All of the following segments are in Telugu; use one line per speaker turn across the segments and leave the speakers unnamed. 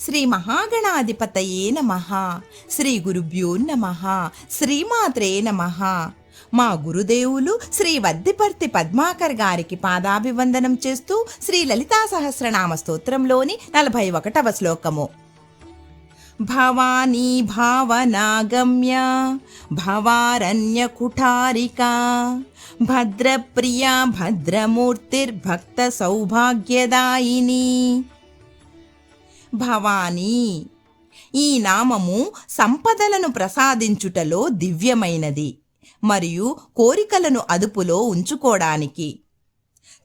శ్రీ మహాగణాధిపతయే నమ. శ్రీ గురుభ్యో నమ. శ్రీమాత్రే నమ. మా గురుదేవులు శ్రీ వద్దిపర్తి పద్మాకర్ గారికి పాదాభివందనం చేస్తూ శ్రీ లలితా సహస్రనామ స్తోత్రంలోని నలభై ఒకటవ శ్లోకము. భవానీ భావనాగమ్య భవారణ్య కుఠారికా భద్రప్రియా భద్రమూర్తిర్భక్త సౌభాగ్యదాయిని భవానీ. ఈ నామము సంపదలను ప్రసాదించుటలో దివ్యమైనది మరియు కోరికలను అదుపులో ఉంచుకోవడానికి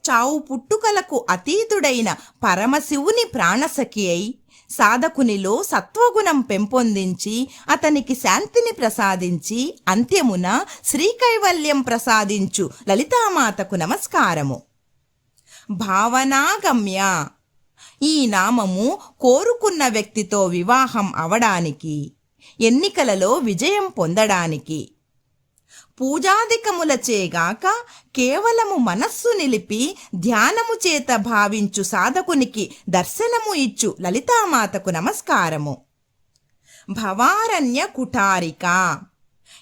చావు పుట్టుకలకు అతీతుడైన పరమశివుని ప్రాణసఖి అయి సాధకునిలో సత్వగుణం పెంపొందించి అతనికి శాంతిని ప్రసాదించి అంత్యమున శ్రీకైవల్యం ప్రసాదించు లలితామాతకు నమస్కారము. భావనాగమ్య. ఈ నామము కోరుకున్న వ్యక్తితో వివాహం అవడానికి ఎన్నికలలో విజయం పొందడానికి. పూజాధికములచేగాక కేవలము మనస్సు నిలిపి ధ్యానము చేత భావించు సాధకునికి దర్శనము ఇచ్చు లలితామాతకు నమస్కారము. భవారణ్య కుఠారిక.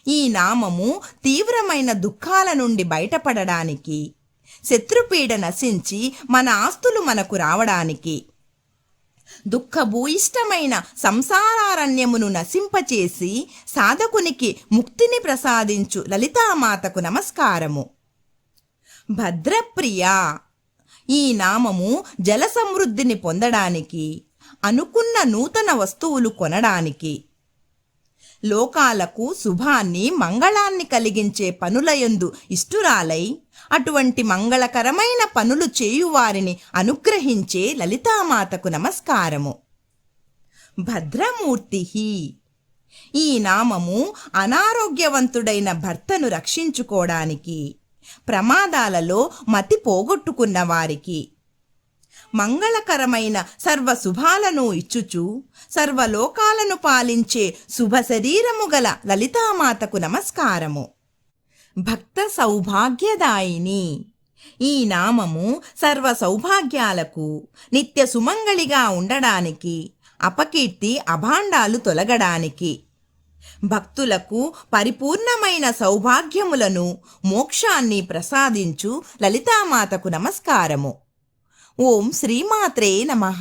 ఈ నామము తీవ్రమైన దుఃఖాల నుండి బయటపడడానికి శత్రుపీడ నశించి మన ఆస్తులు మనకు రావడానికి. దుఃఖభూయిష్టమైన సంసారారణ్యమును నశింపచేసి సాధకునికి ముక్తిని ప్రసాదించు లలితామాతకు నమస్కారము. భద్రప్రియ ఈ నామము జల సమృద్ధిని పొందడానికి అనుకున్న నూతన వస్తువులు కొనడానికి. లోకాలకు శుభాన్ని మంగళాన్ని కలిగించే పనులయందు ఇష్టురాలై అటువంటి మంగళకరమైన పనులు చేయువారిని అనుగ్రహించే లలితామాతకు నమస్కారము. భద్రమూర్తి ఈ నామము అనారోగ్యవంతుడైన భర్తను రక్షించుకోవడానికి ప్రమాదాలలో మతి పోగొట్టుకున్న వారికి మంగళకరమైన సర్వ శుభాలను ఇచ్చుచు సర్వలోకాలను పాలించే శుభ శరీరము గల లలితామాతకు నమస్కారము. భక్త సౌభాగ్యదాయిని. ఈ నామము సర్వ సౌభాగ్యాలకు నిత్య సుమంగళిగా ఉండడానికి అపకీర్తి అభాండాలు తొలగడానికి. భక్తులకు పరిపూర్ణమైన సౌభాగ్యములను మోక్షాన్ని ప్రసాదించు లలితామాతకు నమస్కారము. ఓం శ్రీమాత్రే నమః.